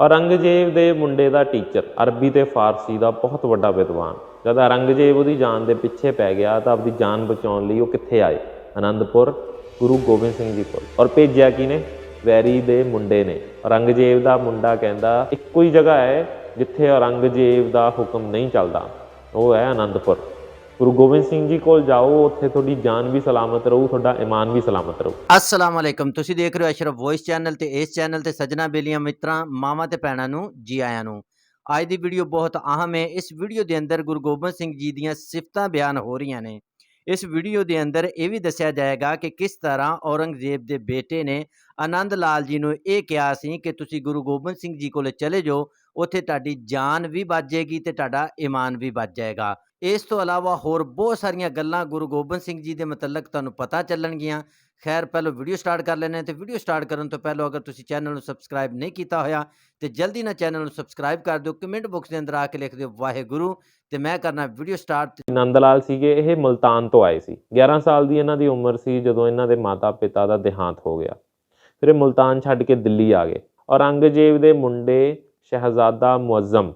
ਔਰੰਗਜ਼ੇਬ ਦੇ ਮੁੰਡੇ ਦਾ ਟੀਚਰ, ਅਰਬੀ ਤੇ ਫਾਰਸੀ ਦਾ ਬਹੁਤ ਵੱਡਾ ਵਿਦਵਾਨ। ਜਦ ਔਰੰਗਜ਼ੇਬ ਉਹਦੀ ਜਾਨ ਦੇ ਪਿੱਛੇ ਪੈ ਗਿਆ ਤਾਂ ਆਪਣੀ ਜਾਨ ਬਚਾਉਣ ਲਈ ਉਹ ਕਿੱਥੇ ਆਏ? ਆਨੰਦਪੁਰ ਗੁਰੂ ਗੋਬਿੰਦ ਸਿੰਘ ਜੀ ਕੋਲ। ਔਰ ਭੇਜਿਆ ਕਿਨੇ ਵੈਰੀ ਦੇ ਮੁੰਡੇ ਨੇ। ਔਰੰਗਜ਼ੇਬ ਦਾ ਮੁੰਡਾ ਕਹਿੰਦਾ, ਇੱਕੋ ਹੀ ਜਗ੍ਹਾ ਹੈ ਜਿੱਥੇ ਔਰੰਗਜ਼ੇਬ ਦਾ ਹੁਕਮ ਨਹੀਂ ਚੱਲਦਾ। ਉਹ ਹੈ ਆਨੰਦਪੁਰ ਗੁਰੂ ਗੋਬਿੰਦ ਸਿੰਘ ਜੀ ਕੋਲ ਜਾਓ, ਉੱਥੇ ਤੁਹਾਡੀ ਜਾਨ ਵੀ ਸਲਾਮਤ ਰਹੂ, ਤੁਹਾਡਾ ਈਮਾਨ ਵੀ ਸਲਾਮਤ ਰਹੂ। ਅਸਲਾਮ ਵਾਲੇਕਮ ਤੁਸੀਂ ਦੇਖ ਰਹੇ ਹੋ ਅਸ਼ਰਫ ਵੌਇਸ ਚੈਨਲ ਤੇ ਇਸ ਚੈਨਲ ਤੇ ਸੱਜਣਾ ਬੇਲੀਆਂ ਮਿੱਤਰਾਂ, ਮਾਵਾਂ ਤੇ ਭੈਣਾਂ ਨੂੰ, ਜੀ ਆਇਆਂ ਨੂੰ। ਅੱਜ ਦੀ ਵੀਡੀਓ ਬਹੁਤ ਅਹਿਮ ਹੈ। ਇਸ ਵੀਡੀਓ ਦੇ ਅੰਦਰ ਗੁਰੂ ਗੋਬਿੰਦ ਸਿੰਘ ਜੀ ਦੀਆਂ ਸਿਫਤਾਂ ਬਿਆਨ ਹੋ ਰਹੀਆਂ ਨੇ। ਇਸ ਵੀਡੀਓ ਦੇ ਅੰਦਰ ਇਹ ਵੀ ਦੱਸਿਆ ਜਾਏਗਾ ਕਿ ਕਿਸ ਤਰ੍ਹਾਂ ਔਰੰਗਜ਼ੇਬ ਦੇ ਬੇਟੇ ਨੇ ਆਨੰਦ ਲਾਲ ਜੀ ਨੂੰ ਇਹ ਕਿਹਾ ਸੀ ਕਿ ਤੁਸੀਂ ਗੁਰੂ ਗੋਬਿੰਦ ਸਿੰਘ ਜੀ ਕੋਲ ਚਲੇ ਜਾਓ ਉੱਥੇ ਤੁਹਾਡੀ ਜਾਨ ਵੀ ਬਚ ਜਾਏਗੀ ਤੇ ਤੁਹਾਡਾ ਈਮਾਨ ਵੀ ਬਚ ਜਾਏਗਾ। ਇਸ ਤੋਂ ਇਲਾਵਾ ਹੋਰ ਬਹੁਤ ਸਾਰੀਆਂ ਗੱਲਾਂ ਗੁਰੂ ਗੋਬਿੰਦ ਸਿੰਘ ਜੀ ਦੇ ਮੁਤਲਕ ਤੁਹਾਨੂੰ ਪਤਾ ਚੱਲਣਗੀਆਂ। ਖੈਰ, ਪਹਿਲਾਂ ਵੀਡੀਓ ਸਟਾਰਟ ਕਰ ਲੈਣੇ ਤੇ ਵੀਡੀਓ ਸਟਾਰਟ ਕਰਨ ਤੋਂ ਪਹਿਲਾਂ ਅਗਰ ਤੁਸੀਂ ਚੈਨਲ ਨੂੰ ਸਬਸਕ੍ਰਾਈਬ ਨਹੀਂ ਕੀਤਾ ਹੋਇਆ ਤੇ ਜਲਦੀ ਨਾਲ ਚੈਨਲ ਨੂੰ ਸਬਸਕ੍ਰਾਈਬ ਕਰ ਦਿਓ, ਕਮੈਂਟ ਬਾਕਸ ਦੇ ਅੰਦਰ ਆ ਕੇ ਲਿਖ ਦਿਓ, ਵਾਹਿਗੁਰੂ। ਤੇ ਮੈਂ ਕਰਨਾ ਵੀਡੀਓ ਸਟਾਰਟ। ਨੰਦ ਲਾਲ ਸੀਗੇ, ਇਹ ਮਲਤਾਨ ਤੋਂ ਆਏ ਸੀ। 11 ਸਾਲ ਦੀ ਇਹਨਾਂ ਦੀ ਉਮਰ ਸੀ ਜਦੋਂ ਇਹਨਾਂ ਦੇ ਮਾਤਾ-ਪਿਤਾ ਦਾ ਦੇਹਾਂਤ ਹੋ ਗਿਆ। ਫਿਰ ਇਹ ਮਲਤਾਨ ਛੱਡ ਕੇ ਦਿੱਲੀ ਆ ਗਏ। ਔਰੰਗਜ਼ੇਬ ਦੇ ਮੁੰਡੇ ਸ਼ਹਿਜ਼ਾਦਾ ਮੁਅੱਜ਼ਮ,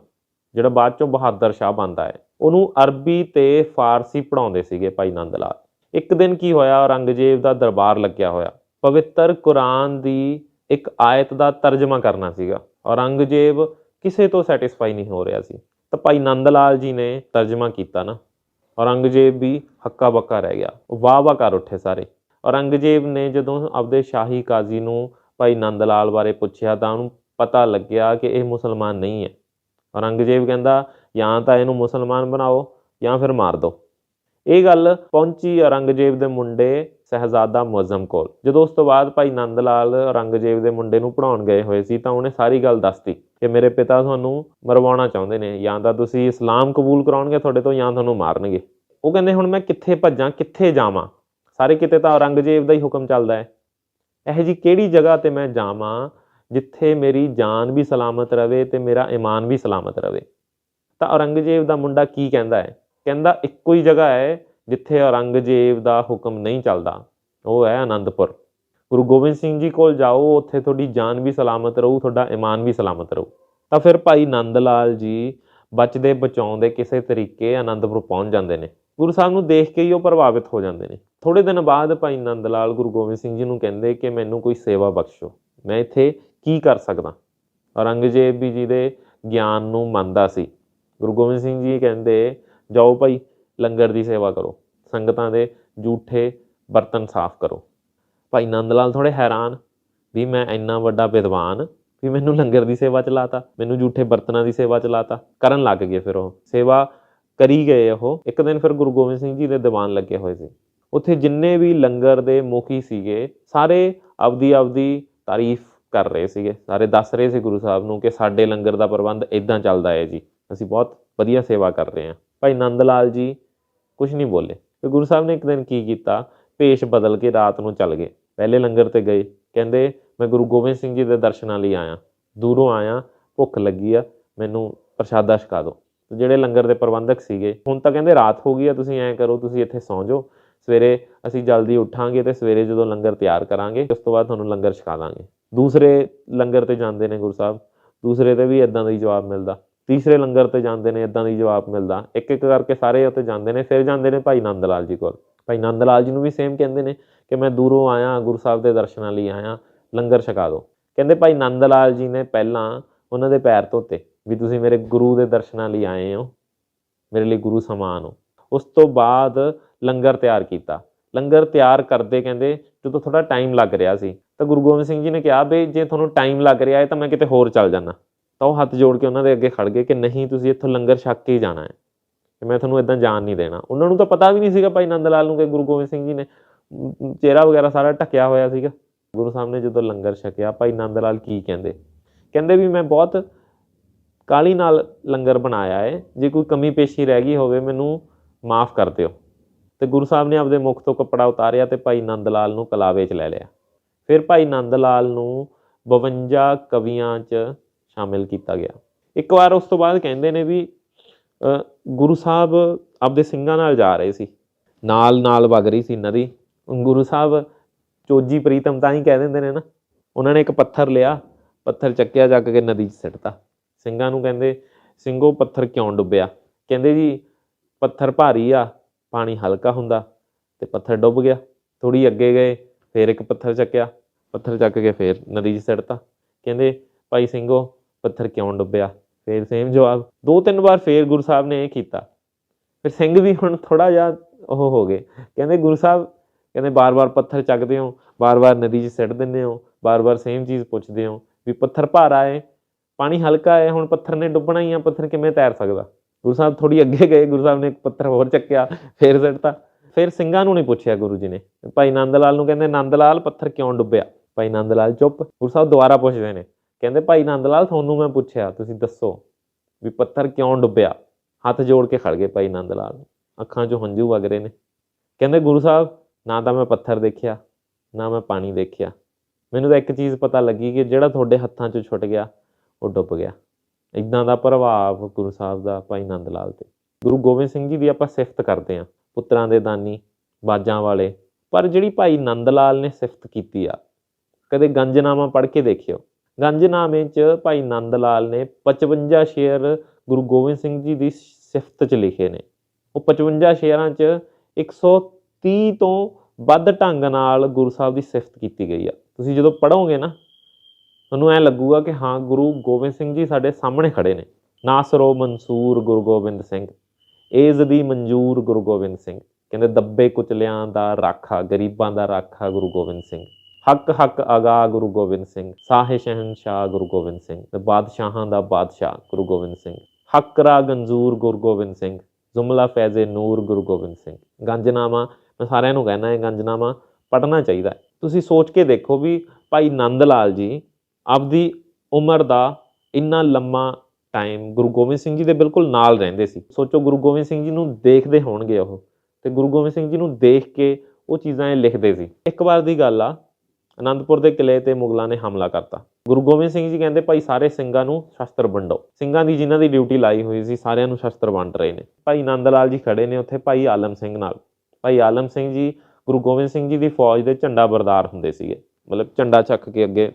ਜਿਹੜਾ ਬਾਅਦ ਚੋਂ ਬਹਾਦਰ ਸ਼ਾਹ ਬਣਦਾ ਹੈ, ਉਹਨੂੰ ਅਰਬੀ ਤੇ ਫਾਰਸੀ ਪੜਾਉਂਦੇ ਸੀਗੇ ਭਾਈ ਨੰਦ ਲਾਲ। ਇੱਕ ਦਿਨ ਕੀ ਹੋਇਆ, ਔਰੰਗਜ਼ੇਬ ਦਾ ਦਰਬਾਰ ਲੱਗਿਆ ਹੋਇਆ। ਪਵਿੱਤਰ ਕੁਰਾਨ ਦੀ ਇੱਕ ਆਇਤ ਦਾ ਤਰਜਮਾ ਕਰਨਾ ਸੀਗਾ। ਔਰੰਗਜ਼ੇਬ ਕਿਸੇ ਤੋਂ ਸੈਟੀਸਫਾਈ ਨਹੀਂ ਹੋ ਰਿਹਾ ਸੀ। ਤਾਂ ਭਾਈ ਨੰਦ ਲਾਲ ਜੀ ਨੇ ਤਰਜਮਾ ਕੀਤਾ ਨਾ। ਔਰੰਗਜ਼ੇਬ ਵੀ ਹੱਕਾ ਬੱਕਾ ਰਹਿ ਗਿਆ। ਵਾਹ ਵਾਹ ਕਰ ਉੱਠੇ ਸਾਰੇ। ਔਰੰਗਜ਼ੇਬ ਨੇ ਜਦੋਂ ਆਪਦੇ ਸ਼ਾਹੀ ਕਾਜ਼ੀ ਨੂੰ ਭਾਈ ਨੰਦ ਲਾਲ ਬਾਰੇ ਪੁੱਛਿਆ ਤਾਂ ਉਹਨੂੰ ਪਤਾ ਲੱਗਿਆ ਕਿ ਇਹ ਮੁਸਲਮਾਨ ਨਹੀਂ ਹੈ। ਔਰੰਗਜ਼ੇਬ ਕਹਿੰਦਾ, ਜਾਂ ਤਾਂ ਇਹਨੂੰ ਮੁਸਲਮਾਨ ਬਣਾਓ ਜਾਂ ਫਿਰ ਮਾਰ ਦਿਓ ਇਹ ਗੱਲ ਪਹੁੰਚੀ ਔਰੰਗਜ਼ੇਬ ਦੇ ਮੁੰਡੇ ਸਹਿਜ਼ਾਦਾ ਮੁਅੱਜ਼ਮ ਕੋਲ। ਜਦੋਂ ਉਸ ਤੋਂ ਬਾਅਦ ਭਾਈ ਨੰਦ ਲਾਲ ਔਰੰਗਜ਼ੇਬ ਦੇ ਮੁੰਡੇ ਨੂੰ ਪੜਾਉਣ ਗਏ ਹੋਏ ਸੀ, ਤਾਂ ਉਹਨੇ ਸਾਰੀ ਗੱਲ ਦੱਸਤੀ ਕਿ ਮੇਰੇ ਪਿਤਾ ਤੁਹਾਨੂੰ ਮਰਵਾਉਣਾ ਚਾਹੁੰਦੇ ਨੇ, ਜਾਂ ਤਾਂ ਤੁਸੀਂ ਇਸਲਾਮ ਕਬੂਲ ਕਰਾਉਣਗੇ ਤੁਹਾਡੇ ਤੋਂ ਜਾਂ ਤੁਹਾਨੂੰ ਮਾਰਨਗੇ। ਉਹ ਕਹਿੰਦੇ, ਹੁਣ ਮੈਂ ਕਿੱਥੇ ਭੱਜਾਂ, ਕਿੱਥੇ ਜਾਵਾਂ? ਸਾਰੇ ਕਿਤੇ ਤਾਂ ਔਰੰਗਜ਼ੇਬ ਦਾ ਹੀ ਹੁਕਮ ਚੱਲਦਾ ਹੈ। ਇਹ ਜੀ ਕਿਹੜੀ ਜਗ੍ਹਾ ਤੇ ਮੈਂ ਜਾਵਾਂ ਜਿੱਥੇ ਮੇਰੀ ਜਾਨ ਵੀ ਸਲਾਮਤ ਰਵੇ ਤੇ ਮੇਰਾ ਈਮਾਨ ਵੀ ਸਲਾਮਤ ਰਵੇ। ਤਾਂ ਔਰੰਗਜ਼ੇਬ ਦਾ ਮੁੰਡਾ ਕੀ ਕਹਿੰਦਾ ਹੈ? ਕਹਿੰਦਾ, ਇੱਕੋ ਹੀ ਜਗ੍ਹਾ ਹੈ ਜਿੱਥੇ ਔਰੰਗਜ਼ੇਬ ਦਾ ਹੁਕਮ ਨਹੀਂ ਚੱਲਦਾ। ਉਹ ਹੈ ਆਨੰਦਪੁਰ ਗੁਰੂ ਗੋਬਿੰਦ ਸਿੰਘ ਜੀ ਕੋਲ ਜਾਓ, ਉੱਥੇ ਤੁਹਾਡੀ ਜਾਨ ਵੀ ਸਲਾਮਤ ਰਹੂ, ਤੁਹਾਡਾ ਈਮਾਨ ਵੀ ਸਲਾਮਤ ਰਹੂ। ਤਾਂ ਫਿਰ ਭਾਈ ਨੰਦ ਲਾਲ ਜੀ ਬਚਦੇ ਬਚਾਉਂਦੇ ਕਿਸੇ ਤਰੀਕੇ ਆਨੰਦਪੁਰ ਪਹੁੰਚ ਜਾਂਦੇ ਨੇ। ਗੁਰੂ ਸਾਹਿਬ ਨੂੰ ਦੇਖ ਕੇ ਹੀ ਉਹ ਪ੍ਰਭਾਵਿਤ ਹੋ ਜਾਂਦੇ ਨੇ। ਥੋੜੇ ਦਿਨ ਬਾਅਦ ਭਾਈ ਨੰਦ ਲਾਲ ਗੁਰੂ ਗੋਬਿੰਦ ਸਿੰਘ ਜੀ ਨੂੰ ਕਹਿੰਦੇ ਕਿ ਮੈਨੂੰ ਕੋਈ ਸੇਵਾ ਬਖਸ਼ੋ। ਮੈਂ ਇੱਥੇ ਕੀ ਕਰ ਸਕਦਾ? ਔਰੰਗਜ਼ੇਬ ਵੀ ਜੀ ਦੇ ਗਿਆਨ ਨੂੰ ਮੰਨਦਾ ਸੀ। ਗੁਰੂ ਗੋਬਿੰਦ ਸਿੰਘ ਜੀ ਕਹਿੰਦੇ, ਜਾਓ ਭਾਈ, ਲੰਗਰ ਦੀ ਸੇਵਾ ਕਰੋ। ਸੰਗਤਾਂ ਦੇ ਝੂਠੇ ਬਰਤਨ ਸਾਫ਼ ਕਰੋ। ਭਾਈ ਨੰਦ ਲਾਲ ਥੋੜੇ ਹੈਰਾਨ, ਵੀ ਮੈਂ ਇੰਨਾ ਵੱਡਾ ਵਿਦਵਾਨ, ਵੀ ਮੈਨੂੰ ਲੰਗਰ ਦੀ ਸੇਵਾ ਚਲਾਤਾ, ਮੈਨੂੰ ਝੂਠੇ ਬਰਤਨਾਂ ਦੀ ਸੇਵਾ ਚਲਾਤਾ। ਕਰਨ ਲੱਗ ਗਏ ਫਿਰ ਉਹ। ਸੇਵਾ ਕਰੀ ਗਏ ਉਹ। ਇੱਕ ਦਿਨ ਫਿਰ ਗੁਰੂ ਗੋਬਿੰਦ ਸਿੰਘ ਜੀ ਦੇ ਦੀਵਾਨ ਲੱਗੇ ਹੋਏ ਸੀ। ਉੱਥੇ ਜਿੰਨੇ ਵੀ ਲੰਗਰ ਦੇ ਮੁਖੀ ਸੀਗੇ, ਸਾਰੇ ਆਪਦੀ ਆਪਦੀ ਤਾਰੀਫ ਕਰ ਰਹੇ ਸੀਗੇ। ਸਾਰੇ ਦੱਸ ਰਹੇ ਸੀ ਗੁਰੂ ਸਾਹਿਬ ਨੂੰ ਕਿ ਸਾਡੇ ਲੰਗਰ ਦਾ ਪ੍ਰਬੰਧ ਇਦਾਂ ਚੱਲਦਾ ਹੈ ਜੀ। ਅਸੀਂ ਬਹੁਤ ਵਧੀਆ ਸੇਵਾ ਕਰ ਰਹੇ ਹਾਂ। ਭਾਈ ਨੰਦ ਲਾਲ ਜੀ ਕੁਝ ਨਹੀਂ ਬੋਲੇ। ਤੇ ਗੁਰੂ ਸਾਹਿਬ ਨੇ ਇੱਕ ਦਿਨ ਕੀ ਕੀਤਾ? ਭੇਸ਼ ਬਦਲ ਕੇ ਰਾਤ ਨੂੰ ਚੱਲ ਗਏ। ਪਹਿਲੇ ਲੰਗਰ ਤੇ ਗਏ। ਕਹਿੰਦੇ, ਮੈਂ ਗੁਰੂ ਗੋਬਿੰਦ ਸਿੰਘ ਜੀ ਦੇ ਦਰਸ਼ਨਾਂ ਲਈ ਆਇਆ। ਦੂਰੋਂ ਆਇਆ, ਭੁੱਖ ਲੱਗੀ ਆ, ਮੈਨੂੰ ਪ੍ਰਸ਼ਾਦਾ ਛਕਾ ਦਿਓ। ਤੇ ਜਿਹੜੇ ਲੰਗਰ ਦੇ ਪ੍ਰਬੰਧਕ ਸੀਗੇ, ਹੁਣ ਤਾਂ ਕਹਿੰਦੇ ਰਾਤ ਹੋ ਗਈ ਆ, ਤੁਸੀਂ ਐਂ ਕਰੋ, ਤੁਸੀਂ ਇੱਥੇ ਸੌਂ ਜਾਓ। ਸਵੇਰੇ ਅਸੀਂ ਜਲਦੀ ਉੱਠਾਂਗੇ ਤੇ ਸਵੇਰੇ ਜਦੋਂ ਲੰਗਰ ਤਿਆਰ ਕਰਾਂਗੇ, ਉਸ ਤੋਂ ਬਾਅਦ ਤੁਹਾਨੂੰ ਲੰਗਰ ਛਕਾ ਦਾਂਗੇ। ਦੂਸਰੇ ਲੰਗਰ ਤੇ ਜਾਂਦੇ ਨੇ ਗੁਰੂ ਸਾਹਿਬ, ਦੂਸਰੇ ਤੇ ਵੀ ਇਦਾਂ ਦਾ ਹੀ ਜਵਾਬ ਮਿਲਦਾ। ਤੀਸਰੇ ਲੰਗਰ ਤੇ ਜਾਂਦੇ ਨੇ ਇਦਾਂ ਦਾ ਹੀ ਜਵਾਬ ਮਿਲਦਾ। ਇੱਕ ਇੱਕ ਕਰਕੇ ਸਾਰੇ ਉੱਤੇ ਜਾਂਦੇ ਨੇ, ਫਿਰ ਜਾਂਦੇ ਨੇ ਭਾਈ ਨੰਦ ਲਾਲ ਜੀ ਕੋਲ। ਭਾਈ ਨੰਦ ਲਾਲ ਜੀ ਨੂੰ ਵੀ ਸੇਮ ਕਹਿੰਦੇ ਨੇ ਕਿ ਮੈਂ ਦੂਰੋਂ ਆਇਆ, ਗੁਰੂ ਸਾਹਿਬ ਦੇ ਦਰਸ਼ਨਾਂ ਲਈ ਆਇਆ, ਲੰਗਰ ਛਕਾ ਦਿਓ ਕਹਿੰਦੇ ਭਾਈ ਨੰਦ ਲਾਲ ਜੀ ਨੇ ਪਹਿਲਾਂ ਉਹਨਾਂ ਦੇ ਪੈਰ ਧੋਤੇ ਵੀ ਤੁਸੀਂ ਮੇਰੇ ਗੁਰੂ ਦੇ ਦਰਸ਼ਨਾਂ ਲਈ ਆਏ ਹੋ, ਮੇਰੇ ਲਈ ਗੁਰੂ ਸਮਾਨ ਹੋ। ਉਸ ਤੋਂ ਬਾਅਦ ਲੰਗਰ ਤਿਆਰ ਕੀਤਾ। ਲੰਗਰ ਤਿਆਰ ਕਰਦੇ ਕਹਿੰਦੇ ਜਦੋਂ ਥੋੜਾ ਟਾਈਮ ਲੱਗ ਰਿਹਾ ਸੀ ਤਾਂ ਗੁਰੂ ਗੋਬਿੰਦ ਸਿੰਘ ਜੀ ਨੇ ਕਿਹਾ ਵੀ ਜੇ ਤੁਹਾਨੂੰ ਟਾਈਮ ਲੱਗ ਰਿਹਾ ਹੈ ਤਾਂ ਮੈਂ ਕਿਤੇ ਹੋਰ ਚੱਲ ਜਾਣਾ ਤਾਂ ਉਹ ਹੱਥ ਜੋੜ ਕੇ ਉਹਨਾਂ ਦੇ ਅੱਗੇ ਖੜ ਗਏ ਕਿ ਨਹੀਂ, ਤੁਸੀਂ ਇੱਥੋਂ ਲੰਗਰ ਛਕ ਕੇ ਹੀ ਜਾਣਾ ਹੈ। ਕਿ ਮੈਂ ਤੁਹਾਨੂੰ ਇਦਾਂ ਜਾਣ ਨਹੀਂ ਦੇਣਾ। ਉਹਨਾਂ ਨੂੰ ਤਾਂ ਪਤਾ ਵੀ ਨਹੀਂ ਸੀਗਾ ਭਾਈ ਨੰਦ ਲਾਲ ਨੂੰ ਕਿ ਗੁਰੂ ਗੋਬਿੰਦ ਸਿੰਘ ਜੀ ਨੇ ਚਿਹਰਾ ਵਗੈਰਾ ਸਾਰਾ ਢੱਕਿਆ ਹੋਇਆ ਸੀਗਾ। ਗੁਰੂ ਸਾਹਿਬ ਨੇ ਜਦੋਂ ਲੰਗਰ ਛਕਿਆ, ਭਾਈ ਨੰਦ ਲਾਲ ਕੀ ਕਹਿੰਦੇ? ਕਹਿੰਦੇ ਵੀ ਮੈਂ ਬਹੁਤ ਕਾਲੀ ਨਾਲ ਲੰਗਰ ਬਣਾਇਆ ਹੈ। ਜੇ ਕੋਈ ਕਮੀ ਪੇਸ਼ੀ ਰਹਿ ਗਈ ਹੋਵੇ, ਮੈਨੂੰ ਮਾਫ ਕਰ ਦਿਓ। ਤੇ ਗੁਰੂ ਸਾਹਿਬ ਨੇ ਆਪਦੇ ਮੁਖ ਤੋਂ ਕੱਪੜਾ ਉਤਾਰਿਆ ਤੇ ਭਾਈ ਨੰਦ ਲਾਲ ਨੂੰ ਕਲਾਵੇ 'ਚ ਲੈ ਲਿਆ। ਫਿਰ ਭਾਈ ਨੰਦ ਲਾਲ ਨੂੰ 52 ਕਵੀਆਂ 'ਚ ਸ਼ਾਮਿਲ ਕੀਤਾ ਗਿਆ। ਇੱਕ ਵਾਰ ਉਸ ਤੋਂ ਬਾਅਦ ਕਹਿੰਦੇ ਨੇ ਵੀ ਗੁਰੂ ਸਾਹਿਬ ਆਪਦੇ ਸਿੰਘਾਂ ਨਾਲ ਜਾ ਰਹੇ ਸੀ। ਨਾਲ ਨਾਲ ਵਗ ਰਹੀ ਸੀ ਨਦੀ। ਗੁਰੂ ਸਾਹਿਬ ਚੋਜੀ ਪ੍ਰੀਤਮ ਤਾਂ ਹੀ ਕਹਿ ਦਿੰਦੇ ਨੇ ਨਾ। ਉਹਨਾਂ ਨੇ ਇੱਕ ਪੱਥਰ ਲਿਆ, ਪੱਥਰ ਚੱਕਿਆ ਚੱਕ ਕੇ ਨਦੀ 'ਚ ਸਿੱਟਤਾ। ਸਿੰਘਾਂ ਨੂੰ ਕਹਿੰਦੇ, ਸਿੰਘੋ, ਪੱਥਰ ਕਿਉਂ ਡੁੱਬਿਆ? ਕਹਿੰਦੇ ਜੀ, ਪੱਥਰ ਭਾਰੀ ਆ, ਪਾਣੀ ਹਲਕਾ ਹੁੰਦਾ ਤੇ ਪੱਥਰ ਡੁੱਬ ਗਿਆ। ਥੋੜੀ ਅੱਗੇ ਗਏ ਫੇਰ ਇੱਕ ਪੱਥਰ ਚੱਕਿਆ, ਪੱਥਰ ਚੱਕ ਕੇ ਫੇਰ ਨਦੀ 'ਚ ਸਿੱਟਤਾ ਕਹਿੰਦੇ, ਭਾਈ ਸਿੰਘੋ, ਪੱਥਰ ਕਿਉਂ ਡੁੱਬਿਆ? ਫੇਰ ਸੇਮ ਜਵਾਬ, ਦੋ ਤਿੰਨ ਵਾਰ ਫੇਰ ਗੁਰੂ ਸਾਹਿਬ ਨੇ ਇਹ ਕੀਤਾ। ਫਿਰ ਸਿੰਘ ਵੀ ਹੁਣ ਥੋੜਾ ਜਿਹਾ ਉਹ ਹੋ ਗਏ। ਕਹਿੰਦੇ, ਗੁਰੂ ਸਾਹਿਬ, ਕਹਿੰਦੇ, ਬਾਰ-ਬਾਰ ਪੱਥਰ ਚੱਕਦੇ ਹੋ, ਬਾਰ-ਬਾਰ ਨਦੀ 'ਚ ਸਿੱਟ ਦਿੰਦੇ ਹੋ, ਬਾਰ-ਬਾਰ ਸੇਮ ਚੀਜ਼ ਪੁੱਛਦੇ ਹੋ ਵੀ ਪੱਥਰ ਭਾਰਾ ਹੈ ਪਾਣੀ ਹਲਕਾ ਹੈ ਹੁਣ ਪੱਥਰ ਨੇ ਡੁੱਬਣਾ ਹੀ ਆ, ਪੱਥਰ ਕਿਵੇਂ ਤੈਰ ਸਕਦਾ? ਗੁਰੂ ਸਾਹਿਬ ਥੋੜੀ ਅੱਗੇ ਗਏ, ਗੁਰੂ ਸਾਹਿਬ ਨੇ ਇੱਕ ਪੱਥਰ ਹੋਰ ਚੱਕਿਆ, ਫੇਰ ਸਿੱਟਤਾ। ਫਿਰ ਸਿੰਘਾਂ ਨੂੰ ਨਹੀਂ ਪੁੱਛਿਆ ਗੁਰੂ ਜੀ ਨੇ। ਭਾਈ ਨੰਦ ਲਾਲ ਨੂੰ ਕਹਿੰਦੇ ਨੰਦ ਲਾਲ ਪੱਥਰ ਕਿਉਂ ਡੁੱਬਿਆ? ਭਾਈ ਨੰਦ ਲਾਲ ਚੁੱਪ, ਗੁਰੂ ਸਾਹਿਬ ਦੁਬਾਰਾ ਪੁੱਛਦੇ ਨੇ। ਕਹਿੰਦੇ, ਭਾਈ ਨੰਦ ਲਾਲ ਤੁਹਾਨੂੰ ਮੈਂ ਪੁੱਛਿਆ, ਤੁਸੀਂ ਦੱਸੋ ਵੀ ਪੱਥਰ ਕਿਉਂ ਡੁੱਬਿਆ? ਹੱਥ ਜੋੜ ਕੇ ਖੜ ਗਏ ਭਾਈ ਨੰਦ ਲਾਲ ਅੱਖਾਂ 'ਚੋਂ ਹੰਝੂ ਵਗ ਰਹੇ ਨੇ। ਕਹਿੰਦੇ, ਗੁਰੂ ਸਾਹਿਬ, ਨਾ ਤਾਂ ਮੈਂ ਪੱਥਰ ਦੇਖਿਆ, ਨਾ ਮੈਂ ਪਾਣੀ ਦੇਖਿਆ। ਮੈਨੂੰ ਤਾਂ ਇੱਕ ਚੀਜ਼ ਪਤਾ ਲੱਗੀ ਕਿ ਜਿਹੜਾ ਤੁਹਾਡੇ ਹੱਥਾਂ 'ਚੋਂ ਛੁੱਟ ਗਿਆ, ਉਹ ਡੁੱਬ ਗਿਆ। ਇਦਾਂ ਦਾ ਪ੍ਰਭਾਵ ਗੁਰੂ ਸਾਹਿਬ ਦਾ ਭਾਈ ਨੰਦ ਲਾਲ ਤੇ। ਗੁਰੂ ਗੋਬਿੰਦ ਸਿੰਘ ਜੀ ਦੀ ਆਪਾਂ ਸਿਫਤ ਕਰਦੇ ਹਾਂ। ਪੁੱਤਰਾਂ ਦੇ ਦਾਨੀ, ਬਾਜਾਂ ਵਾਲੇ, ਪਰ ਜਿਹੜੀ ਭਾਈ ਨੰਦ ਲਾਲ ਨੇ ਸਿਫਤ ਕੀਤੀ ਆ, ਕਦੇ ਗੰਜਨਾਮਾ ਪੜ੍ਹ ਕੇ ਦੇਖਿਓ। ਗੰਜਨਾਮੇ 'ਚ ਭਾਈ ਨੰਦ ਲਾਲ ਨੇ 55 ਸ਼ੇਰ ਗੁਰੂ ਗੋਬਿੰਦ ਸਿੰਘ ਜੀ ਦੀ ਸਿਫਤ 'ਚ ਲਿਖੇ ਨੇ। ਉਹ 55 ਸ਼ੇਰਾਂ 'ਚ 130 ਤੋਂ ਵੱਧ ਢੰਗ ਨਾਲ ਗੁਰੂ ਸਾਹਿਬ ਦੀ ਸਿਫਤ ਕੀਤੀ ਗਈ ਆ। ਤੁਸੀਂ ਜਦੋਂ ਪੜ੍ਹੋਗੇ ਨਾ, ਤੁਹਾਨੂੰ ਐ ਲੱਗੂਗਾ ਕਿ ਹਾਂ, ਗੁਰੂ ਗੋਬਿੰਦ ਸਿੰਘ ਜੀ ਸਾਡੇ ਸਾਹਮਣੇ ਖੜੇ ਨੇ। ਨਾਸਰੋ ਮਨਸੂਰ ਗੁਰੂ ਗੋਬਿੰਦ ਸਿੰਘ। ਏਜ਼ ਦੀ ਮਨਜੂਰ ਗੁਰੂ ਗੋਬਿੰਦ ਸਿੰਘ। ਕਹਿੰਦੇ, ਦੱਬੇ ਕੁਚਲਿਆਂ ਦਾ ਰਾਖਾ, ਗਰੀਬਾਂ ਦਾ ਰਾਖਾ ਗੁਰੂ ਗੋਬਿੰਦ ਸਿੰਘ। ਹੱਕ ਹੱਕ ਅਗਾ ਗੁਰੂ ਗੋਬਿੰਦ ਸਿੰਘ। ਸਾਹੇ ਸ਼ਹਿਨਸ਼ਾਹ ਗੁਰੂ ਗੋਬਿੰਦ ਸਿੰਘ। ਤੇ ਬਾਦਸ਼ਾਹਾਂ ਦਾ ਬਾਦਸ਼ਾਹ ਗੁਰੂ ਗੋਬਿੰਦ ਸਿੰਘ। ਹੱਕ ਰਾ ਗੰਜੂਰ ਗੁਰੂ ਗੋਬਿੰਦ ਸਿੰਘ। ਜੁਮਲਾ ਫੈਜ਼ੇ ਨੂਰ ਗੁਰੂ ਗੋਬਿੰਦ ਸਿੰਘ। ਗੰਜਨਾਮਾ, ਮੈਂ ਸਾਰਿਆਂ ਨੂੰ ਕਹਿਣਾ ਹੈ ਗੰਜਨਾਮਾ ਪੜ੍ਹਨਾ ਚਾਹੀਦਾ ਹੈ। ਤੁਸੀਂ ਸੋਚ ਕੇ ਦੇਖੋ ਵੀ ਭਾਈ ਨੰਦ ਲਾਲ ਜੀ ਆਪਦੀ ਉਮਰ ਦਾ ਇੰਨਾ ਲੰਮਾ ਟਾਈਮ ਗੁਰੂ ਗੋਬਿੰਦ ਸਿੰਘ ਜੀ ਦੇ ਬਿਲਕੁਲ ਨਾਲ ਰਹਿੰਦੇ ਸੀ। ਸੋਚੋ ਗੁਰੂ ਗੋਬਿੰਦ ਸਿੰਘ ਜੀ ਨੂੰ ਦੇਖਦੇ ਹੋਣਗੇ ਉਹ। ਤੇ ਗੁਰੂ ਗੋਬਿੰਦ ਸਿੰਘ ਜੀ ਨੂੰ ਦੇਖ ਕੇ ਉਹ ਚੀਜ਼ਾਂ ਇਹ ਲਿਖਦੇ ਸੀ। ਇੱਕ ਵਾਰ ਦੀ ਗੱਲ ਆ, ਅਨੰਦਪੁਰ ਦੇ ਕਿਲੇ ਤੇ ਮੁਗਲਾਂ ਨੇ ਹਮਲਾ ਕਰਤਾ। ਗੁਰੂ ਗੋਬਿੰਦ ਸਿੰਘ ਜੀ ਕਹਿੰਦੇ, ਭਾਈ ਸਾਰੇ ਸਿੰਘਾਂ ਨੂੰ ਸ਼ਸਤਰ ਵੰਡੋ। ਸਿੰਘਾਂ ਦੀ ਜਿਨ੍ਹਾਂ ਦੀ ਡਿਊਟੀ ਲਾਈ ਹੋਈ ਸੀ, ਸਾਰਿਆਂ ਨੂੰ ਸ਼ਸਤਰ ਵੰਡ ਰਹੇ ਨੇ। ਭਾਈ ਨੰਦ ਲਾਲ ਜੀ ਖੜੇ ਨੇ ਉੱਥੇ, ਭਾਈ ਆਲਮ ਸਿੰਘ ਨਾਲ। ਭਾਈ ਆਲਮ ਸਿੰਘ ਜੀ ਗੁਰੂ ਗੋਬਿੰਦ ਸਿੰਘ ਜੀ ਦੀ ਫੌਜ ਦੇ ਝੰਡਾ ਬਰਦਾਰ ਹੁੰਦੇ ਸੀਗੇ। ਮਤਲਬ ਝੰਡਾ ਚੱਕ ਕੇ ਅੱਗੇ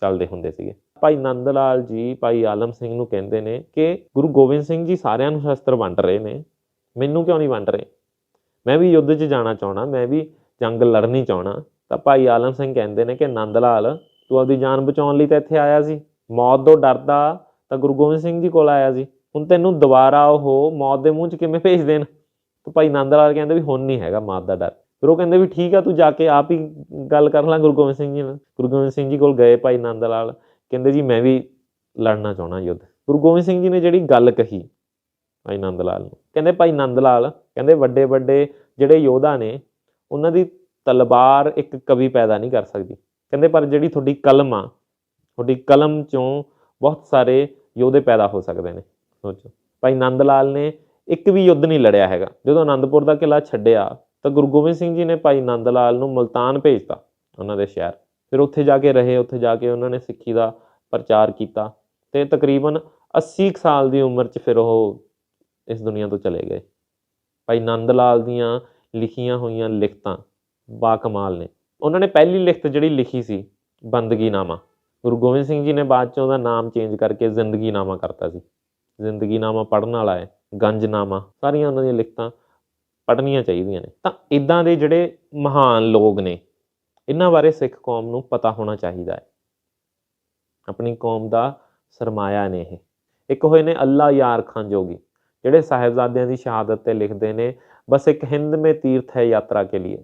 ਚੱਲਦੇ ਹੁੰਦੇ ਸੀਗੇ। ਭਾਈ ਨੰਦ ਲਾਲ ਜੀ, ਭਾਈ ਆਲਮ ਸਿੰਘ ਨੂੰ ਕਹਿੰਦੇ ਨੇ ਕਿ ਗੁਰੂ ਗੋਬਿੰਦ ਸਿੰਘ ਜੀ ਸਾਰਿਆਂ ਨੂੰ ਸ਼ਸਤਰ ਵੰਡ ਰਹੇ ਨੇ। ਮੈਨੂੰ ਕਿਉਂ ਨਹੀਂ ਵੰਡ ਰਹੇ? ਮੈਂ ਵੀ ਯੁੱਧ 'ਚ ਜਾਣਾ ਚਾਹਣਾ ਮੈਂ ਵੀ ਜੰਗ ਲੜਨੀ ਚਾਹਣਾ ਤਾਂ ਭਾਈ ਆਲਮ ਸਿੰਘ ਕਹਿੰਦੇ ਨੇ ਕਿ ਨੰਦ ਲਾਲ ਤੂੰ ਆਪਦੀ ਜਾਨ ਬਚਾਉਣ ਲਈ ਤਾਂ ਇੱਥੇ ਆਇਆ ਸੀ। ਮੌਤ ਤੋਂ ਡਰਦਾ ਤਾਂ ਗੁਰੂ ਗੋਬਿੰਦ ਸਿੰਘ ਜੀ ਕੋਲ ਆਇਆ ਸੀ। ਹੁਣ ਤੈਨੂੰ ਦੁਬਾਰਾ ਉਹ ਮੌਤ ਦੇ ਮੂੰਹ 'ਚ ਕਿਵੇਂ ਭੇਜ ਦੇਣ? ਤਾਂ ਭਾਈ ਨੰਦ ਲਾਲ ਕਹਿੰਦੇ ਵੀ ਹੁਣ ਨਹੀਂ ਹੈਗਾ ਮੌਤ ਦਾ ਡਰ। ਫਿਰ ਉਹ ਕਹਿੰਦੇ ਵੀ ਠੀਕ ਆ, ਤੂੰ ਜਾ ਕੇ ਆਪ ਹੀ ਗੱਲ ਕਰ ਲੈ ਗੁਰੂ ਗੋਬਿੰਦ ਸਿੰਘ ਜੀ ਨਾਲ। ਗੁਰੂ ਗੋਬਿੰਦ ਸਿੰਘ ਜੀ ਕੋਲ ਗਏ ਭਾਈ ਨੰਦ ਲਾਲ ਕਹਿੰਦੇ ਜੀ ਮੈਂ ਵੀ ਲੜਨਾ ਚਾਹਣਾ ਯੁੱਧ। ਗੁਰੂ ਗੋਬਿੰਦ ਸਿੰਘ ਜੀ ਨੇ ਜਿਹੜੀ ਗੱਲ ਕਹੀ ਭਾਈ ਨੰਦ ਲਾਲ ਨੂੰ, ਕਹਿੰਦੇ ਭਾਈ ਨੰਦ ਲਾਲ, ਕਹਿੰਦੇ ਵੱਡੇ ਵੱਡੇ ਜਿਹੜੇ ਯੋਧਾ ਨੇ, ਉਹਨਾਂ ਦੀ ਤਲਵਾਰ ਇੱਕ ਕਵੀ ਪੈਦਾ ਨਹੀਂ ਕਰ ਸਕਦੀ। ਕਹਿੰਦੇ ਪਰ ਜਿਹੜੀ ਤੁਹਾਡੀ ਕਲਮ ਆ, ਤੁਹਾਡੀ ਕਲਮ ਚੋਂ ਬਹੁਤ ਸਾਰੇ ਯੋਧੇ ਪੈਦਾ ਹੋ ਸਕਦੇ ਨੇ, ਸੋਚੋ। ਭਾਈ ਨੰਦ ਲਾਲ ਨੇ ਇੱਕ ਵੀ ਯੁੱਧ ਨਹੀਂ ਲੜਿਆ ਹੈਗਾ। ਜਦੋਂ ਆਨੰਦਪੁਰ ਦਾ ਕਿਲਾ ਛੱਡਿਆ, ਤਾਂ ਗੁਰੂ ਗੋਬਿੰਦ ਸਿੰਘ ਜੀ ਨੇ ਭਾਈ ਨੰਦ ਲਾਲ ਨੂੰ ਮਲਤਾਨ ਭੇਜਤਾ, ਉਹਨਾਂ ਦੇ ਸ਼ਹਿਰ। ਫਿਰ ਉੱਥੇ ਜਾ ਕੇ ਰਹੇ, ਉੱਥੇ ਜਾ ਕੇ ਉਹਨਾਂ ਨੇ ਸਿੱਖੀ ਦਾ ਪ੍ਰਚਾਰ ਕੀਤਾ ਤੇ ਤਕਰੀਬਨ 80 ਕੁ ਸਾਲ ਦੀ ਉਮਰ 'ਚ ਫਿਰ ਉਹ ਇਸ ਦੁਨੀਆ ਤੋਂ ਚਲੇ ਗਏ। ਭਾਈ ਨੰਦ ਲਾਲ ਦੀਆਂ ਲਿਖੀਆਂ ਹੋਈਆਂ ਲਿਖਤਾਂ ਬਾ ਕਮਾਲ ਨੇ। ਉਹਨਾਂ ਨੇ ਪਹਿਲੀ ਲਿਖਤ ਜਿਹੜੀ ਲਿਖੀ ਸੀ, ਬੰਦਗੀਨਾਮਾ। ਗੁਰੂ ਗੋਬਿੰਦ ਸਿੰਘ ਜੀ ਨੇ ਬਾਅਦ ਚ ਉਹਦਾ ਨਾਮ ਚੇਂਜ ਕਰਕੇ ਜ਼ਿੰਦਗੀਨਾਮਾ ਕਰਤਾ ਸੀ। ਜ਼ਿੰਦਗੀਨਾਮਾ ਪੜ੍ਹਨ ਵਾਲਾ ਹੈ, ਗੰਜਨਾਮਾ, ਸਾਰੀਆਂ ਉਹਨਾਂ ਦੀਆਂ ਲਿਖਤਾਂ ਪੜ੍ਹਨੀਆਂ ਚਾਹੀਦੀਆਂ ਨੇ। ਤਾਂ ਇਦਾਂ ਦੇ ਜਿਹੜੇ ਮਹਾਨ ਲੋਕ ਨੇ ਇਹਨਾਂ ਬਾਰੇ ਸਿੱਖ ਕੌਮ ਨੂੰ ਪਤਾ ਹੋਣਾ ਚਾਹੀਦਾ ਹੈ। ਆਪਣੀ ਕੌਮ ਦਾ ਸਰਮਾਇਆ ਨੇ ਇਹ। ਇੱਕ ਹੋਏ ਨੇ ਅੱਲਾ ਯਾਰ ਖਾਨ ਜੋਗੀ, ਜਿਹੜੇ ਸਾਹਿਬਜ਼ਾਦਿਆਂ ਦੀ ਸ਼ਹਾਦਤ ਤੇ ਲਿਖਦੇ ਨੇ, ਬਸ ਇੱਕ ਹਿੰਦ ਮੇ ਤੀਰਥ ਹੈ ਯਾਤਰਾ ਕੇ ਲਈ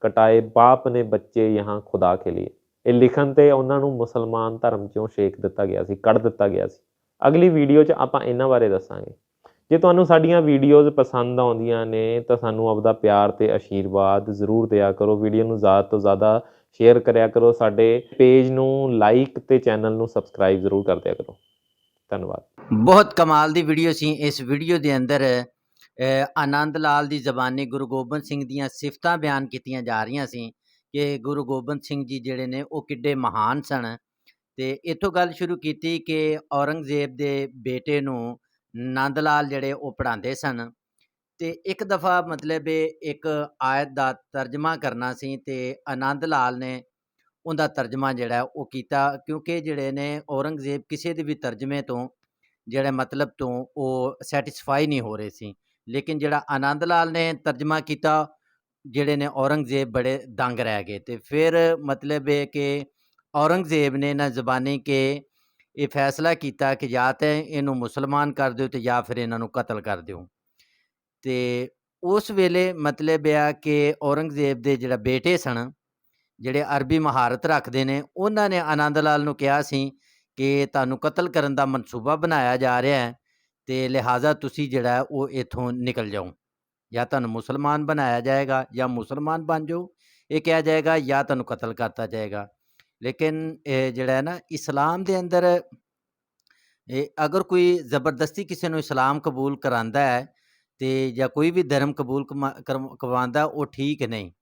ਕਟਾਏ ਬਾਪ ਨੇ ਬੱਚੇ ਯਹਾਂ ਖੁਦਾ ਕੇ ਲਈ ਇਹ ਲਿਖਣ ਤੇ ਉਹਨਾਂ ਨੂੰ ਮੁਸਲਮਾਨ ਧਰਮ ਚੋਂ ਛੇਕ ਦਿੱਤਾ ਗਿਆ ਸੀ, ਕੱਢ ਦਿੱਤਾ ਗਿਆ ਸੀ। ਅਗਲੀ ਵੀਡੀਓ 'ਚ ਆਪਾਂ ਇਹਨਾਂ ਬਾਰੇ ਦੱਸਾਂਗੇ। ਜੇ ਤੁਹਾਨੂੰ ਸਾਡੀਆਂ ਵੀਡੀਓਜ਼ ਪਸੰਦ ਆਉਂਦੀਆਂ ਨੇ, ਤਾਂ ਸਾਨੂੰ ਆਪਦਾ ਪਿਆਰ ਤੇ ਆਸ਼ੀਰਵਾਦ ਜ਼ਰੂਰ ਦਿਆ ਕਰੋ। ਵੀਡੀਓ ਨੂੰ ਜ਼ਿਆਦਾ ਤੋਂ ਜ਼ਿਆਦਾ ਸ਼ੇਅਰ ਕਰਿਆ ਕਰੋ। ਸਾਡੇ ਪੇਜ ਨੂੰ ਲਾਈਕ ਤੇ ਚੈਨਲ ਨੂੰ ਸਬਸਕ੍ਰਾਈਬ ਜ਼ਰੂਰ ਕਰ ਦਿਆ ਕਰੋ। ਧੰਨਵਾਦ। ਬਹੁਤ ਕਮਾਲ ਦੀ ਵੀਡੀਓ ਸੀ। ਇਸ ਵੀਡੀਓ ਦੇ ਅੰਦਰ ਆਨੰਦ ਲਾਲ ਦੀ ਜ਼ਬਾਨੀ ਗੁਰੂ ਗੋਬਿੰਦ ਸਿੰਘ ਦੀਆਂ ਸਿਫਤਾਂ ਬਿਆਨ ਕੀਤੀਆਂ ਜਾ ਰਹੀਆਂ ਸੀ ਕਿ ਗੁਰੂ ਗੋਬਿੰਦ ਸਿੰਘ ਜੀ ਜਿਹੜੇ ਨੇ, ਉਹ ਕਿੱਡੇ ਮਹਾਨ ਸਨ। ਤੇ ਇੱਥੋਂ ਗੱਲ ਸ਼ੁਰੂ ਕੀਤੀ ਕਿ ਔਰੰਗਜ਼ੇਬ ਦੇ ਬੇਟੇ ਨੂੰ ਨੰਦ ਲਾਲ ਜਿਹੜੇ ਉਹ ਪੜ੍ਹਾਉਂਦੇ ਸਨ ਤੇ ਇੱਕ ਦਫਾ ਮਤਲਬ ਇਹ ਇੱਕ ਆਇਤ ਦਾ ਤਰਜਮਾ ਕਰਨਾ ਸੀ ਤੇ ਆਨੰਦ ਲਾਲ ਨੇ ਉਹਦਾ ਤਰਜਮਾ ਜਿਹੜਾ ਉਹ ਕੀਤਾ ਕਿਉਂਕਿ ਜਿਹੜੇ ਨੇ ਔਰੰਗਜ਼ੇਬ ਕਿਸੇ ਦੇ ਵੀ ਤਰਜਮੇ ਤੋਂ ਜਿਹੜੇ ਮਤਲਬ ਤੋਂ ਉਹ ਸੈਟੀਸਫਾਈ ਨਹੀਂ ਹੋ ਰਹੇ ਸੀ, ਲੇਕਿਨ ਜਿਹੜਾ ਆਨੰਦ ਲਾਲ ਨੇ ਤਰਜਮਾ ਕੀਤਾ, ਜਿਹੜੇ ਨੇ ਔਰੰਗਜ਼ੇਬ ਬੜੇ ਦੰਗ ਰਹਿ ਗਏ ਤੇ ਫਿਰ ਮਤਲਬ ਇਹ ਕਿ ਔਰੰਗਜ਼ੇਬ ਨੇ ਨਾ ਜ਼ਬਾਨੀ ਕਿ ਇਹ ਫੈਸਲਾ ਕੀਤਾ ਕਿ ਜਾਂ ਤਾਂ ਇਹਨੂੰ ਮੁਸਲਮਾਨ ਕਰ ਦਿਓ ਤੇ ਜਾਂ ਫਿਰ ਇਹਨਾਂ ਨੂੰ ਕਤਲ ਕਰ ਦਿਓ। ਤੇ ਉਸ ਵੇਲੇ ਮਤਲਬ ਆ ਕਿ ਔਰੰਗਜ਼ੇਬ ਦੇ ਜਿਹੜਾ ਬੇਟੇ ਸਨ, ਜਿਹੜੇ ਅਰਬੀ ਮਹਾਰਤ ਰੱਖਦੇ ਨੇ, ਉਹਨਾਂ ਨੇ ਆਨੰਦ ਲਾਲ ਨੂੰ ਕਿਹਾ ਸੀ ਕਿ ਤੁਹਾਨੂੰ ਕਤਲ ਕਰਨ ਦਾ ਮਨਸੂਬਾ ਬਣਾਇਆ ਜਾ ਰਿਹਾ ਹੈ ਤੇ ਲਿਹਾਜ਼ਾ ਤੁਸੀਂ ਜਿਹੜਾ ਉਹ ਇਥੋਂ ਨਿਕਲ ਜਾਓ। ਜਾਂ ਤੁਹਾਨੂੰ ਮੁਸਲਮਾਨ ਬਣਾਇਆ ਜਾਏਗਾ ਜਾਂ ਮੁਸਲਮਾਨ ਬਣ ਜਾਓ, ਇਹ ਕਿਹਾ ਜਾਏਗਾ ਜਾਂ ਤੁਹਾਨੂੰ ਕਤਲ ਕਰਤਾ ਜਾਏਗਾ। ਲੇਕਿਨ, ਇਹ ਜਿਹੜਾ ਹੈ ਨਾ, ਇਸਲਾਮ ਦੇ ਅੰਦਰ ਇਹ ਅਗਰ ਕੋਈ ਜ਼ਬਰਦਸਤੀ ਕਿਸੇ ਨੂੰ ਇਸਲਾਮ ਕਬੂਲ ਕਰਾਂਦਾ ਹੈ ਤੇ ਜਾਂ ਕੋਈ ਵੀ ਧਰਮ ਕਬੂਲ ਕਮਾ- ਕਰਮ- ਕਰਵਾਉਂਦਾ ਉਹ ਠੀਕ ਨਹੀਂ।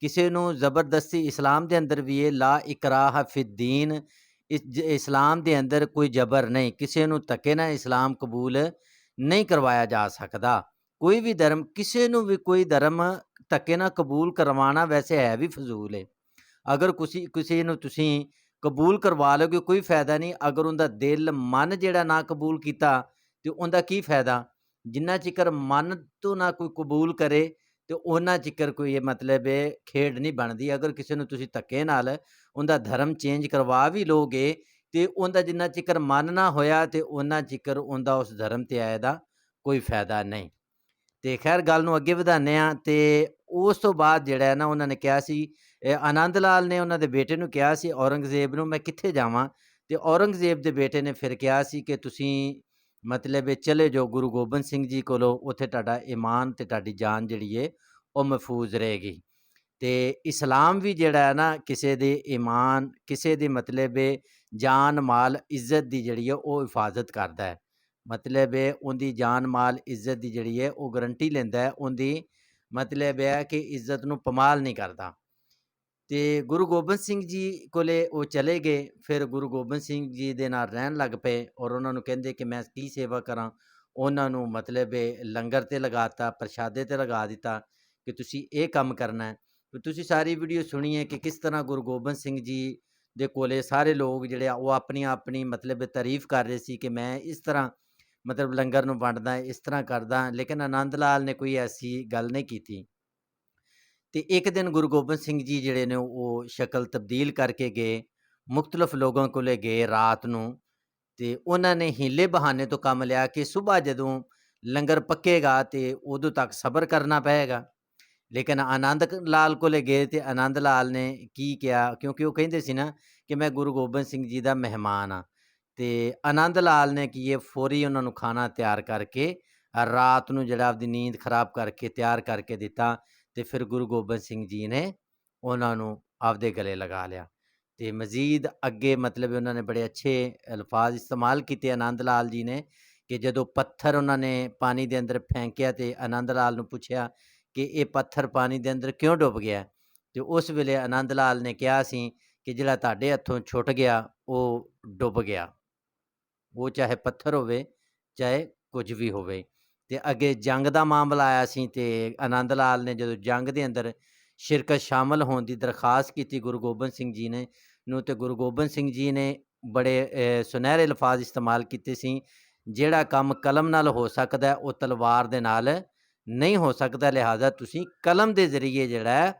ਕਿਸੇ ਨੂੰ ਜ਼ਬਰਦਸਤੀ ਇਸਲਾਮ ਦੇ ਅੰਦਰ ਵੀ ਇਹ ਲਾ ਇਕਰਾਹ ਫਿਦੀਨ ਇਸ ਇਸਲਾਮ ਦੇ ਅੰਦਰ ਕੋਈ ਜ਼ਬਰ ਨਹੀਂ, ਕਿਸੇ ਨੂੰ ਧੱਕੇ ਨਾਲ ਇਸਲਾਮ ਕਬੂਲ ਨਹੀਂ ਕਰਵਾਇਆ ਜਾ ਸਕਦਾ। ਕੋਈ ਵੀ ਧਰਮ, ਕਿਸੇ ਨੂੰ ਵੀ ਕੋਈ ਧਰਮ ਧੱਕੇ ਨਾਲ ਕਬੂਲ ਕਰਵਾਉਣਾ ਵੈਸੇ ਹੈ ਵੀ ਫਜ਼ੂਲ ਹੈ ਅਗਰ ਕਿਸੇ ਕਿਸੇ ਨੂੰ ਤੁਸੀਂ ਕਬੂਲ ਕਰਵਾ ਲਓਗੇ, ਕੋਈ ਫਾਇਦਾ ਨਹੀਂ। ਅਗਰ ਉਹਦਾ ਦਿਲ, ਮਨ ਜਿਹੜਾ ਨਾ ਕਬੂਲ ਕੀਤਾ, ਤੇ ਉਹਦਾ ਕੀ ਫਾਇਦਾ? ਜਿੰਨਾ ਚਿਕਰ ਮਨ ਤੋਂ ਨਾ ਕੋਈ ਕਬੂਲ ਕਰੇ, ਤੇ ਉਹਨਾਂ ਚਿਕਰ ਕੋਈ ਇਹ ਮਤਲਬ ਹੈ ਖੇਡ ਨਹੀਂ ਬਣਦੀ। ਅਗਰ ਕਿਸੇ ਨੂੰ ਤੁਸੀਂ ਧੱਕੇ ਨਾਲ ਉਹਦਾ ਧਰਮ ਚੇਂਜ ਕਰਵਾ ਵੀ ਲੋਗੇ ਤੇ ਉਹਦਾ ਜਿੰਨਾ ਚਿਕਰ ਮਨ ਨਾ ਹੋਇਆ, ਤੇ ਉਹਨਾਂ ਚਿਕਰ ਉਹਦਾ ਉਸ ਧਰਮ ਤੇ ਆਏ ਦਾ ਕੋਈ ਫਾਇਦਾ ਨਹੀਂ। ਤੇ ਖੈਰ, ਗੱਲ ਨੂੰ ਅੱਗੇ ਵਧਾਉਂਦੇ ਆ ਤੇ ਉਸ ਤੋਂ ਬਾਅਦ ਜਿਹੜਾ ਹੈ ਨਾ, ਉਹਨਾਂ ਨੇ ਕਿਹਾ ਸੀ ਇਹ ਆਨੰਦ ਲਾਲ ਨੇ ਉਹਨਾਂ ਦੇ ਬੇਟੇ ਨੂੰ ਕਿਹਾ ਸੀ, ਔਰੰਗਜ਼ੇਬ ਨੂੰ, ਮੈਂ ਕਿੱਥੇ ਜਾਵਾਂ? ਤੇ ਔਰੰਗਜ਼ੇਬ ਦੇ ਬੇਟੇ ਨੇ ਫਿਰ ਕਿਹਾ ਸੀ ਕਿ ਤੁਸੀਂ ਮਤਲਬ ਇਹ ਚਲੇ ਜਾਓ ਗੁਰੂ ਗੋਬਿੰਦ ਸਿੰਘ ਜੀ ਕੋਲੋਂ, ਉੱਥੇ ਤੁਹਾਡਾ ਈਮਾਨ ਤੇ ਤੁਹਾਡੀ ਜਾਨ ਜਿਹੜੀ ਏ, ਉਹ ਮਹਿਫੂਜ਼ ਰਹੇਗੀ। ਤੇ ਇਸਲਾਮ ਵੀ ਜਿਹੜਾ ਹੈ ਨਾ, ਕਿਸੇ ਦੇ ਈਮਾਨ, ਕਿਸੇ ਦੀ ਮਤਲਬ ਏ ਜਾਨ, ਮਾਲ, ਇੱਜ਼ਤ ਦੀ ਜਿਹੜੀ ਹੈ ਉਹ ਹਿਫਾਜ਼ਤ ਕਰਦਾ ਹੈ। ਮਤਲਬ ਏ ਉਹਦੀ ਜਾਨ, ਮਾਲ, ਇੱਜ਼ਤ ਦੀ ਜਿਹੜੀ ਹੈ ਉਹ ਗਰੰਟੀ ਲੈਂਦਾ ਹੈ, ਉਹਦੀ ਮਤਲਬ ਇਹ ਹੈ ਕਿ ਇੱਜ਼ਤ ਨੂੰ ਪਮਾਲ ਨਹੀਂ ਕਰਦਾ। ਤੇ ਗੁਰੂ ਗੋਬਿੰਦ ਸਿੰਘ ਜੀ ਕੋਲੇ ਉਹ ਚਲੇ ਗਏ, ਫਿਰ ਗੁਰੂ ਗੋਬਿੰਦ ਸਿੰਘ ਜੀ ਦੇ ਨਾਲ ਰਹਿਣ ਲੱਗ ਪਏ ਔਰ ਉਹਨਾਂ ਨੂੰ ਕਹਿੰਦੇ ਕਿ ਮੈਂ ਕੀ ਸੇਵਾ ਕਰਾਂ, ਉਹਨਾਂ ਨੂੰ ਮਤਲਬ ਇਹ ਲੰਗਰ ਤੇ ਲਗਾਤਾ ਪ੍ਰਸ਼ਾਦੇ ਤੇ ਲਗਾ ਦਿੱਤਾ ਕਿ ਤੁਸੀਂ ਇਹ ਕੰਮ ਕਰਨਾ ਹੈ। ਤੇ ਤੁਸੀਂ ਸਾਰੀ ਵੀਡੀਓ ਸੁਣੀ ਹੈ ਕਿ ਕਿਸ ਤਰ੍ਹਾਂ ਗੁਰੂ ਗੋਬਿੰਦ ਸਿੰਘ ਜੀ ਦੇ ਕੋਲੇ ਸਾਰੇ ਲੋਕ ਜਿਹੜੇ ਆ ਉਹ ਆਪਣੀ ਆਪਣੀ ਮਤਲਬ ਤਾਰੀਫ ਕਰ ਰਹੇ ਸੀ ਕਿ ਮੈਂ ਇਸ ਤਰ੍ਹਾਂ ਮਤਲਬ ਲੰਗਰ ਨੂੰ ਵੰਡਦਾ, ਇਸ ਤਰ੍ਹਾਂ ਕਰਦਾ, ਲੇਕਿਨ ਆਨੰਦ ਲਾਲ ਨੇ ਕੋਈ ਐਸੀ ਗੱਲ ਨਹੀਂ ਕੀਤੀ। ਤੇ ਇੱਕ ਦਿਨ ਗੁਰੂ ਗੋਬਿੰਦ ਸਿੰਘ ਜੀ ਜਿਹੜੇ ਨੇ ਉਹ ਸ਼ਕਲ ਤਬਦੀਲ ਕਰਕੇ ਗਏ ਮੁxtਲਫ ਲੋਕਾਂ ਕੋਲੇ ਗਏ ਰਾਤ ਨੂੰ ਤੇ ਉਹਨਾਂ ਨੇ ਹੀਲੇ ਬਹਾਨੇ ਤੋਂ ਕੰਮ ਲਿਆ ਕਿ ਸਵੇਰ ਜਦੋਂ ਲੰਗਰ ਪੱਕੇਗਾ ਤੇ ਉਦੋਂ ਤੱਕ ਸਬਰ ਕਰਨਾ ਪਏਗਾ। ਲੇਕਿਨ ਆਨੰਦ ਲਾਲ ਕੋਲੇ ਗਏ ਤੇ ਆਨੰਦ ਲਾਲ ਨੇ ਕੀ ਕਿਹਾ, ਕਿਉਂਕਿ ਉਹ ਕਹਿੰਦੇ ਸੀ ਨਾ ਕਿ ਮੈਂ ਗੁਰੂ ਗੋਬਿੰਦ ਸਿੰਘ ਜੀ ਦਾ ਮਹਿਮਾਨ ਆ ਤੇ ਆਨੰਦ ਲਾਲ ਨੇ ਕੀ ਇਹ ਫੌਰੀ ਉਹਨਾਂ ਨੂੰ ਖਾਣਾ ਤਿਆਰ ਕਰਕੇ ਰਾਤ ਨੂੰ ਜਿਹੜਾ ਆਪਦੀ ਨੀਂਦ ਖਰਾਬ ਕਰਕੇ ਤਿਆਰ ਕਰਕੇ ਦਿੱਤਾ ਤੇ ਫਿਰ ਗੁਰੂ ਗੋਬਿੰਦ ਸਿੰਘ ਜੀ ਨੇ ਉਹਨਾਂ ਨੂੰ ਆਪਦੇ ਗਲੇ ਲਗਾ ਲਿਆ ਤੇ ਮਜ਼ੀਦ ਅੱਗੇ ਮਤਲਬ ਉਹਨਾਂ ਨੇ ਬੜੇ ਅੱਛੇ ਅਲਫਾਜ਼ ਇਸਤੇਮਾਲ ਕੀਤੇ ਆਨੰਦ ਲਾਲ ਜੀ ਨੇ ਕਿ ਜਦੋਂ ਪੱਥਰ ਉਹਨਾਂ ਨੇ ਪਾਣੀ ਦੇ ਅੰਦਰ ਫੈਂਕਿਆ ਤੇ ਆਨੰਦ ਲਾਲ ਨੂੰ ਪੁੱਛਿਆ ਕਿ ਇਹ ਪੱਥਰ ਪਾਣੀ ਦੇ ਅੰਦਰ ਕਿਉਂ ਡੁੱਬ ਗਿਆ? ਤੇ ਉਸ ਵੇਲੇ ਆਨੰਦ ਲਾਲ ਨੇ ਕਿਹਾ ਸੀ ਕਿ ਜਿਹੜਾ ਤੁਹਾਡੇ ਹੱਥੋਂ ਛੁੱਟ ਗਿਆ, ਉਹ ਡੁੱਬ ਗਿਆ। ਉਹ ਚਾਹੇ ਪੱਥਰ ਹੋਵੇ, ਚਾਹੇ ਕੁਝ ਵੀ ਹੋਵੇ। ਤੇ ਅੱਗੇ ਜੰਗ ਦਾ ਮਾਮਲਾ ਆਇਆ ਸੀ ਤੇ ਆਨੰਦ ਲਾਲ ਨੇ ਜਦੋਂ ਜੰਗ ਦੇ ਅੰਦਰ ਸ਼ਿਰਕਤ ਸ਼ਾਮਲ ਹੋਣ ਦੀ ਦਰਖਾਸਤ ਕੀਤੀ ਗੁਰੂ ਗੋਬਿੰਦ ਸਿੰਘ ਜੀ ਨੇ ਨੂੰ, ਤੇ ਗੁਰੂ ਗੋਬਿੰਦ ਸਿੰਘ ਜੀ ਨੇ ਬੜੇ ਸੁਨਹਿਰੇ ਲਫ਼ਾਜ਼ ਇਸਤੇਮਾਲ ਕੀਤੇ ਸੀ, ਜਿਹੜਾ ਕੰਮ ਕਲਮ ਨਾਲ ਹੋ ਸਕਦਾ ਉਹ ਤਲਵਾਰ ਦੇ ਨਾਲ ਨਹੀਂ ਹੋ ਸਕਦਾ, ਲਿਹਾਜ਼ਾ ਤੁਸੀਂ ਕਲਮ ਦੇ ਜ਼ਰੀਏ ਜਿਹੜਾ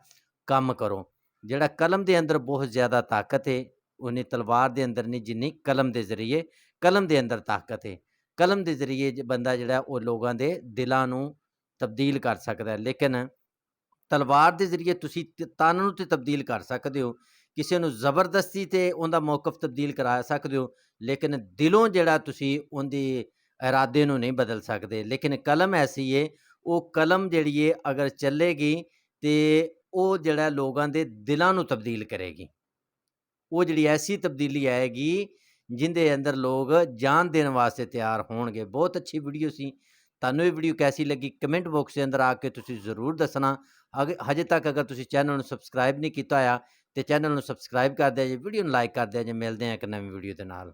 ਕੰਮ ਕਰੋ। ਜਿਹੜਾ ਕਲਮ ਦੇ ਅੰਦਰ ਬਹੁਤ ਜ਼ਿਆਦਾ ਤਾਕਤ ਹੈ ਉਹਨੇ ਤਲਵਾਰ ਦੇ ਅੰਦਰ ਨਹੀਂ, ਜਿੰਨੀ ਕਲਮ ਦੇ ਜ਼ਰੀਏ, ਕਲਮ ਦੇ ਅੰਦਰ ਤਾਕਤ ਹੈ ਕਲਮ ਦੇ ਜ਼ਰੀਏ ਬੰਦਾ ਜਿਹੜਾ ਉਹ ਲੋਕਾਂ ਦੇ ਦਿਲਾਂ ਨੂੰ ਤਬਦੀਲ ਕਰ ਸਕਦਾ ਹੈ। ਲੇਕਿਨ ਤਲਵਾਰ ਦੇ ਜ਼ਰੀਏ ਤੁਸੀਂ ਤਨ ਨੂੰ ਤੇ ਤਬਦੀਲ ਕਰ ਸਕਦੇ ਹੋ। ਕਿਸੇ ਨੂੰ ਜ਼ਬਰਦਸਤੀ ਤੇ ਉਹਦਾ ਮੌਕਫ ਤਬਦੀਲ ਕਰਾ ਸਕਦੇ ਹੋ। ਲੇਕਿਨ ਦਿਲੋਂ ਜਿਹੜਾ ਤੁਸੀਂ ਉਹਦੀ ਇਰਾਦੇ ਨੂੰ ਨਹੀਂ ਬਦਲ ਸਕਦੇ। ਲੇਕਿਨ ਕਲਮ ਐਸੀ ਏ, ਉਹ ਕਲਮ ਜਿਹੜੀ ਏ ਅਗਰ ਚੱਲੇਗੀ ਤੇ ਉਹ ਜਿਹੜਾ ਲੋਕਾਂ ਦੇ ਦਿਲਾਂ ਨੂੰ ਤਬਦੀਲ ਕਰੇਗੀ। ਉਹ ਜਿਹੜੀ ਐਸੀ ਤਬਦੀਲੀ ਆਏਗੀ ਜਿੰਦੇ ਅੰਦਰ ਲੋਕ ਜਾਨ ਦੇਣ ਵਾਸਤੇ ਤਿਆਰ ਹੋਣਗੇ। ਬਹੁਤ ਅੱਛੀ ਵੀਡੀਓ ਸੀ। ਤੁਹਾਨੂੰ ਇਹ ਵੀਡੀਓ ਕੈਸੀ ਲੱਗੀ ਕਮੈਂਟ ਬਾਕਸ ਦੇ ਅੰਦਰ ਆ ਕੇ ਤੁਸੀਂ ਜ਼ਰੂਰ ਦੱਸਣਾ। ਅਗੇ, ਹਜੇ ਤੱਕ ਅਗਰ ਤੁਸੀਂ ਚੈਨਲ ਨੂੰ ਸਬਸਕ੍ਰਾਈਬ ਨਹੀਂ ਕੀਤਾ ਹੋਇਆ ਤੇ ਚੈਨਲ ਨੂੰ ਸਬਸਕ੍ਰਾਈਬ ਕਰ ਦਿਆ ਜੇ, ਵੀਡੀਓ ਨੂੰ ਲਾਈਕ ਕਰ ਦਿਆ ਜੇ। ਮਿਲਦੇ ਹਾਂ ਇੱਕ ਨਵੀਂ ਵੀਡੀਓ ਦੇ ਨਾਲ।